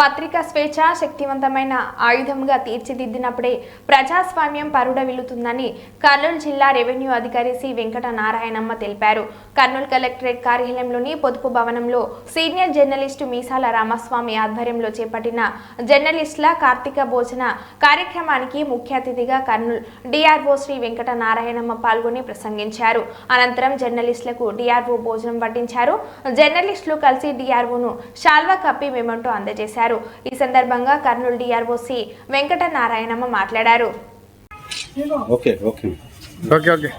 పత్రికా స్వేచ్ఛ శక్తివంతమైన ఆయుధంగా తీర్చిదిద్దినప్పుడే ప్రజాస్వామ్యం పరుడ విలుతుందని కర్నూలు జిల్లా రెవెన్యూ అధికారి సి వెంకట నారాయణమ్మ తెలిపారు. కర్నూలు కలెక్టరేట్ కార్యాలయంలోని పొదుపు భవనంలో సీనియర్ జర్నలిస్టు మీసాల రామస్వామి ఆధ్వర్యంలో చేపట్టిన జర్నలిస్టుల కార్తీక భోజన కార్యక్రమానికి ముఖ్య అతిథిగా కర్నూలు డిఆర్ఓ శ్రీ వెంకట నారాయణమ్మ పాల్గొని ప్రసంగించారు. అనంతరం జర్నలిస్టులకు డిఆర్ఓ భోజనం వడ్డించారు. జర్నలిస్టులు కలిసి డిఆర్ఓను శాల్వ కప్పి మెమంటో అందజేశారు. ఈ సందర్భంగా కర్నూలు డిఆర్ఓ సి వెంకట నారాయణమ్మ మాట్లాడారు. Okay okay. Okay okay.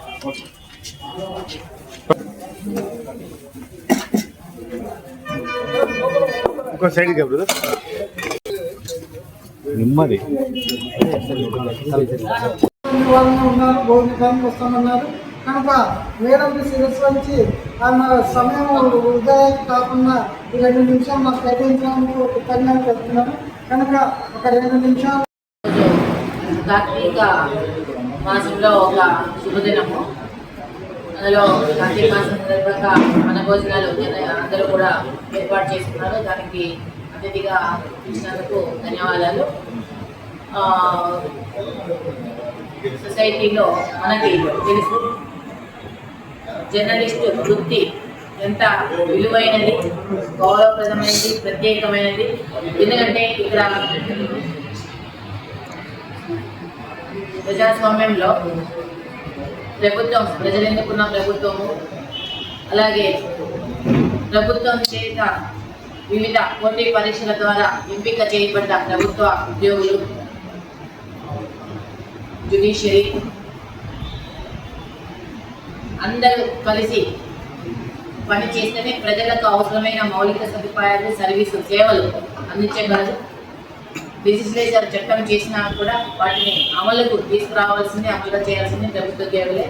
ఇంకో సైడ్ బ్రదర్ నెమ్మది. ఉన్నారు వస్తామన్నారు. కనుక మేడంకి శిరస్సు వంచి ఆమె సమయం ఉదయం కాకుండా ఈ రెండు నిమిషాలు మాకు కేటాయించడానికి ఒక కళ్యాణం పెడుతున్నాము కనుక ఒక రెండు నిమిషాలు. కార్తీక మాసంలో ఒక శుభదినము. అందులో కార్తీక మాసం సందర్భంగా మన భోజనాలు అందరూ కూడా ఏర్పాటు చేసుకున్నారు. దానికి అతిథిగా ఇచ్చినందుకు ధన్యవాదాలు. సొసైటీలో మనకి తెలుసు. జర్నలిస్ట్ వృత్తి ఎంత విలువైనది గౌరవప్రదమైనది ప్రత్యేకమైనది. ఎందుకంటే ఇక్కడ ప్రజాస్వామ్యంలో ప్రభుత్వం ప్రజలు ఎన్నుకున్న ప్రభుత్వము? అలాగే ప్రభుత్వం చేత వివిధ పోటీ పరీక్షల ద్వారా ఎంపిక చేయబడ్డ ప్రభుత్వ ఉద్యోగులు జ్యుడిషియరీ అందరూ కలిసి పని చేస్తేనే ప్రజలకు అవసరమైన మౌలిక సదుపాయాలు సర్వీసు సేవలు అందించగలరు లెజిస్లేచర్ చట్టం చేసినా కూడా వాటిని అమలుకు తీసుకురావాల్సింది అమలు చేయాల్సింది ప్రభుత్వ ఉద్యోగులే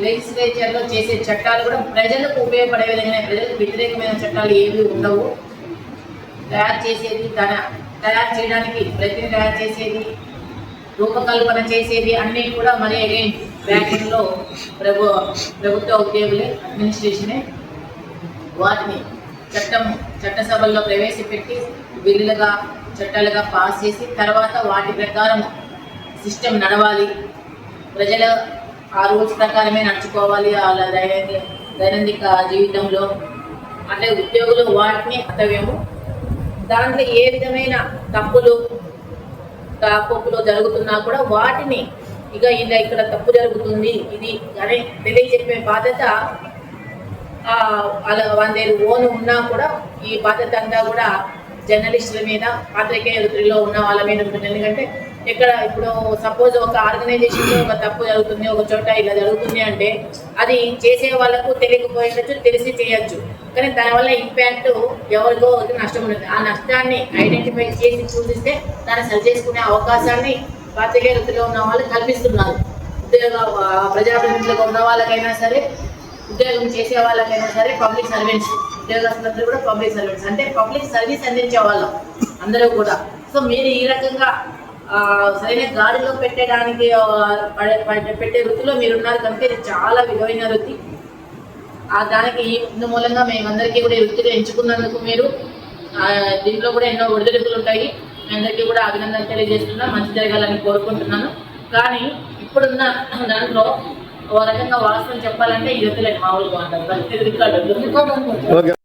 లెజిస్లేచర్లో చేసే చట్టాలు కూడా ప్రజలకు ఉపయోగపడే విధంగా ప్రజలకు వ్యతిరేకమైన చట్టాలు ఏవి ఉండవు. తయారు చేసేది తన తయారు చేయడానికి ప్రతిని తయారు చేసేది రూపకల్పన చేసేది అన్నీ కూడా మరి అగైన్ బ్యాకింగ్లో ప్రభు ప్రభుత్వ ఉద్యోగులే అడ్మినిస్ట్రేషనే వాటిని చట్టం చట్టసభల్లో ప్రవేశపెట్టి బిల్లులుగా చట్టాలుగా పాస్ చేసి తర్వాత వాటి ప్రకారం సిస్టమ్ నడవాలి. ప్రజల ఆ రూల్స్ ప్రకారమే నడుచుకోవాలి వాళ్ళ దైనందిక దైనందిక జీవితంలో. అంటే ఉద్యోగులు వాటిని కర్తవ్యము దాంట్లో ఏ విధమైన తప్పులు తప్పులు జరుగుతున్నా కూడా వాటిని ఇక ఇలా ఇక్కడ తప్పు జరుగుతుంది. ఇది అని తెలియజెప్పే బాధ్యత ఆ, వాళ్ళ ఓన్ ఉన్నా కూడా ఈ బాధ్యత అంతా కూడా జర్నలిస్టుల మీద పాత్రికేయుల ఉన్న వాళ్ళ మీద ఉంటుంది. ఎందుకంటే ఎక్కడ ఇప్పుడు సపోజ్ ఒక ఆర్గనైజేషన్లో ఒక తప్పు జరుగుతుంది ఒక చోట ఇలా జరుగుతుంది అంటే అది చేసే వాళ్ళకు తెలియకపోయిండొచ్చు తెలిసి చేయొచ్చు. కానీ దానివల్ల ఇంపాక్ట్ ఎవరికో నష్టం ఉంటుంది. ఆ నష్టాన్ని ఐడెంటిఫై చేసి చూపిస్తే దాన్ని సరి చేసుకునే అవకాశాన్ని పాత్రికేయ వృత్తిలో ఉన్న వాళ్ళు కల్పిస్తున్నారు. ఉద్యోగ ప్రజాప్రతినిధులకు ప్రజాప్రతినిధులుగా ఉన్న వాళ్ళకైనా సరే ఉద్యోగం చేసే వాళ్ళకైనా సరే పబ్లిక్ సర్వెంట్స్ ఉద్యోగస్తులందరూ కూడా పబ్లిక్ సర్వెంట్స్ అంటే పబ్లిక్ సర్వీస్ అందించే వాళ్ళం అందరూ కూడా. సో మీరు ఈ రకంగా సరైన గాడిలో పెట్టడానికి పెట్టే వృత్తిలో మీరు ఉన్నారు కనుక ఇది చాలా విలువైన వృత్తి. ఆ దానికి ఇందు మూలంగా మేమందరికీ కూడా ఈ వృత్తిగా ఎంచుకున్నందుకు మీరు ఆ, దీంట్లో కూడా ఎన్నో ఒడిదుడుకులు ఉంటాయి. మీ అందరికీ కూడా అభినందన తెలియజేస్తున్నా. మంచి జరగాలని కోరుకుంటున్నాను. కానీ ఇప్పుడున్న దాంట్లో ఓ రకంగా వాస్తవం చెప్పాలంటే ఇది వద్దులేండి మామూలుగా అంటారు